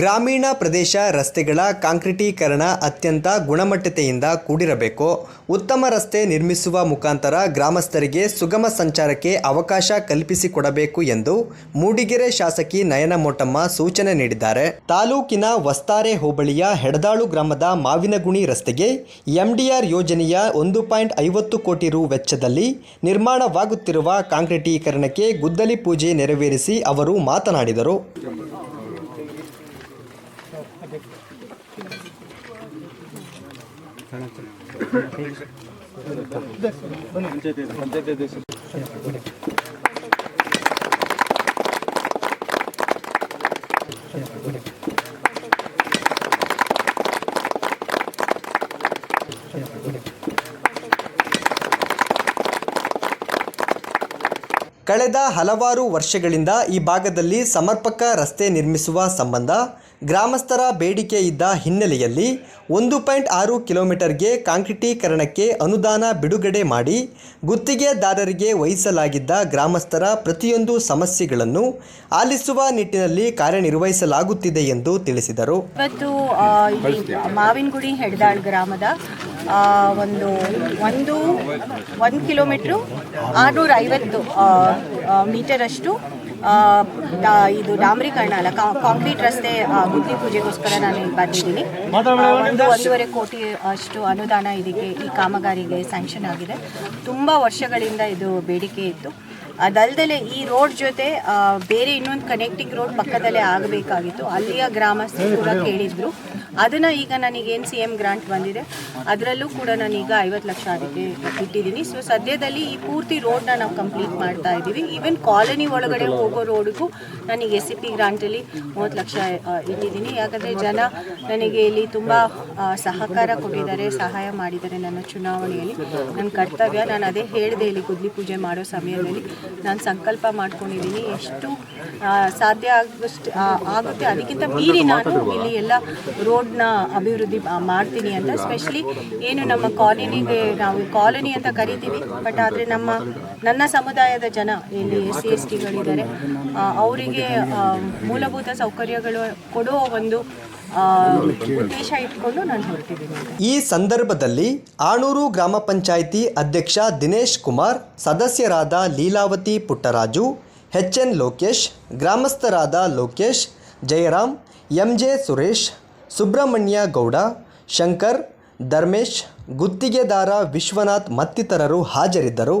ಗ್ರಾಮೀಣ ಪ್ರದೇಶ ರಸ್ತೆಗಳ ಕಾಂಕ್ರೀಟೀಕರಣ ಅತ್ಯಂತ ಗುಣಮಟ್ಟತೆಯಿಂದ ಕೂಡಿರಬೇಕು. ಉತ್ತಮ ರಸ್ತೆ ನಿರ್ಮಿಸುವ ಮುಖಾಂತರ ಗ್ರಾಮಸ್ಥರಿಗೆ ಸುಗಮ ಸಂಚಾರಕ್ಕೆ ಅವಕಾಶ ಕಲ್ಪಿಸಿಕೊಡಬೇಕು ಎಂದು ಮೂಡಿಗೆರೆ ಶಾಸಕಿ ನಯನ ಮೋಟಮ್ಮ ಸೂಚನೆ ನೀಡಿದ್ದಾರೆ. ತಾಲೂಕಿನ ವಸ್ತಾರೆ ಹೋಬಳಿಯ ಹೆಡದಾಳು ಗ್ರಾಮದ ಮಾವಿನಗುಣಿ ರಸ್ತೆಗೆ ಎಂಡಿಆರ್ ಯೋಜನೆಯ ಒಂದು ಪಾಯಿಂಟ್ ಐವತ್ತು ಕೋಟಿ ರು ವೆಚ್ಚದಲ್ಲಿ ನಿರ್ಮಾಣವಾಗುತ್ತಿರುವ ಕಾಂಕ್ರೀಟೀಕರಣಕ್ಕೆ ಗುದ್ದಲಿ ಪೂಜೆ ನೆರವೇರಿಸಿ ಅವರು ಮಾತನಾಡಿದರು. ಕಳೆದ ಹಲವಾರು ವರ್ಷಗಳಿಂದ ಈ ಭಾಗದಲ್ಲಿ ಸಮರ್ಪಕ ರಸ್ತೆ ನಿರ್ಮಿಸುವ ಸಂಬಂಧ ಗ್ರಾಮಸ್ಥರ ಬೇಡಿಕೆ ಇದ್ದ ಹಿನ್ನೆಲೆಯಲ್ಲಿ ಒಂದು ಪಾಯಿಂಟ್ ಆರು ಕಿಲೋಮೀಟರ್ಗೆ ಕಾಂಕ್ರಿಟೀಕರಣಕ್ಕೆ ಅನುದಾನ ಬಿಡುಗಡೆ ಮಾಡಿ ಗುತ್ತಿಗೆದಾರರಿಗೆ ವಹಿಸಲಾಗಿದ್ದ ಗ್ರಾಮಸ್ಥರ ಪ್ರತಿಯೊಂದು ಸಮಸ್ಯೆಗಳನ್ನು ಆಲಿಸುವ ನಿಟ್ಟಿನಲ್ಲಿ ಕಾರ್ಯನಿರ್ವಹಿಸಲಾಗುತ್ತಿದೆ ಎಂದು ತಿಳಿಸಿದರು. ಇವತ್ತು ಮಾವಿನಗುಡಿ ಹೆಡ್ದಾಳ್ ಗ್ರಾಮದ ಒಂದು ಒಂದು ಒಂದು ಕಿಲೋಮೀಟ್ರು ಆರುನೂರ ಐವತ್ತು ಮೀಟರಷ್ಟು ಇದು ಡಾಂಬರೀಕರಣ ಅಲ್ಲ ಕಾಂಕ್ರೀಟ್ ರಸ್ತೆ ಗುದ್ದಿ ಪೂಜೆಗೋಸ್ಕರ ನಾನು ಇಲ್ಲಿ ಬಂದಿದ್ದೀನಿ. ಒಂದು ಒಂದೂವರೆ ಕೋಟಿ ಅಷ್ಟು ಅನುದಾನ ಇದಕ್ಕೆ ಈ ಕಾಮಗಾರಿಗೆ ಸ್ಯಾಂಕ್ಷನ್ ಆಗಿದೆ. ತುಂಬ ವರ್ಷಗಳಿಂದ ಇದು ಬೇಡಿಕೆ ಇತ್ತು. ಅದಲ್ದಲೆ ಈ ರೋಡ್ ಜೊತೆ ಬೇರೆ ಇನ್ನೊಂದು ಕನೆಕ್ಟಿಂಗ್ ರೋಡ್ ಪಕ್ಕದಲ್ಲೇ ಆಗಬೇಕಾಗಿತ್ತು. ಅಲ್ಲಿಯ ಗ್ರಾಮಸ್ಥರು ಕೂಡ ಕೇಳಿದ್ರು. ಅದನ್ನ ಈಗ ನನಗೆ ಏನ್ ಸಿ ಎಂ ಗ್ರಾಂಟ್ ಬಂದಿದೆ. ಅದರಲ್ಲೂ ಕೂಡ ನಾನೀಗ ಐವತ್ತು ಲಕ್ಷ ಅದಕ್ಕೆ ಇಟ್ಟಿದ್ದೀನಿ. ಸೊ ಸದ್ಯದಲ್ಲಿ ಈ ಪೂರ್ತಿ ರೋಡ್ನ ನಾವು ಕಂಪ್ಲೀಟ್ ಮಾಡ್ತಾ ಇದ್ದೀವಿ. ಈವನ್ ಕಾಲೋನಿ ಒಳಗಡೆ ಹೋಗೋ ರೋಡ್ಗೂ ನನಗೆ ಎಸ್ ಸಿ ಪಿ ಗ್ರಾಂಟಲ್ಲಿ ಮೂವತ್ತು ಲಕ್ಷ ಇಟ್ಟಿದ್ದೀನಿ. ಯಾಕಂದರೆ ಜನ ನನಗೆ ಇಲ್ಲಿ ತುಂಬ ಸಹಕಾರ ಕೊಟ್ಟಿದ್ದಾರೆ, ಸಹಾಯ ಮಾಡಿದ್ದಾರೆ ನನ್ನ ಚುನಾವಣೆಯಲ್ಲಿ. ನನ್ನ ಕರ್ತವ್ಯ, ನಾನು ಅದೇ ಹೇಳಿದೆ ಇಲ್ಲಿ ಗುದ್ಲಿ ಪೂಜೆ ಮಾಡೋ ಸಮಯದಲ್ಲಿ. ನಾನು ಸಂಕಲ್ಪ ಮಾಡ್ಕೊಂಡಿದ್ದೀನಿ. ಎಷ್ಟು ಸಾಧ್ಯ ಆಗುವಷ್ಟು ಆಗುತ್ತೆ. ಅದಕ್ಕಿಂತ ಮೀರಿ ನಾನು ಇಲ್ಲಿ ಎಲ್ಲ ರೋಡ್ನ ಅಭಿವೃದ್ಧಿ ಮಾಡ್ತೀನಿ ಅಂತ. ಸ್ಪೆಷಲಿ ಏನು ನಮ್ಮ ಕಾಲೋನಿಗೆ ನಾವು ಕಾಲೋನಿ ಅಂತ ಕರಿತೀವಿ ಬಟ್ ಆದರೆ ನಮ್ಮ, ನನ್ನ ಸಮುದಾಯದ ಜನ, ಇಲ್ಲಿ ಎಸ್ ಸಿ ಎಸ್ ಟಿಗಳಿದ್ದಾರೆ ಅವರಿಗೆ ಮೂಲಭೂತ ಸೌಕರ್ಯಗಳು ಕೊಡೋ ಒಂದು ಉದ್ದೇಶ ಇಟ್ಕೊಂಡು ನಾನು ಹೊರಟಿದ್ದೀನಿ. ಈ ಸಂದರ್ಭದಲ್ಲಿ ಆಣೂರು ಗ್ರಾಮ ಪಂಚಾಯಿತಿ ಅಧ್ಯಕ್ಷ ದಿನೇಶ್ ಕುಮಾರ್, ಸದಸ್ಯರಾದ ಲೀಲಾವತಿ ಪುಟ್ಟರಾಜು, ಎಚ್ ಎನ್ ಲೋಕೇಶ್, ಗ್ರಾಮಸ್ಥರಾದ ಲೋಕೇಶ್, ಜಯರಾಮ್ ಎಂಜೆ ಸುರೇಶ್ ಸುಬ್ರಹ್ಮಣ್ಯ ಗೌಡ ಶಂಕರ್ ಧರ್ಮೇಶ್ ಗುತ್ತಿಗೆದಾರ ವಿಶ್ವನಾಥ್ ಮತ್ತಿತರರು ಹಾಜರಿದ್ದರು.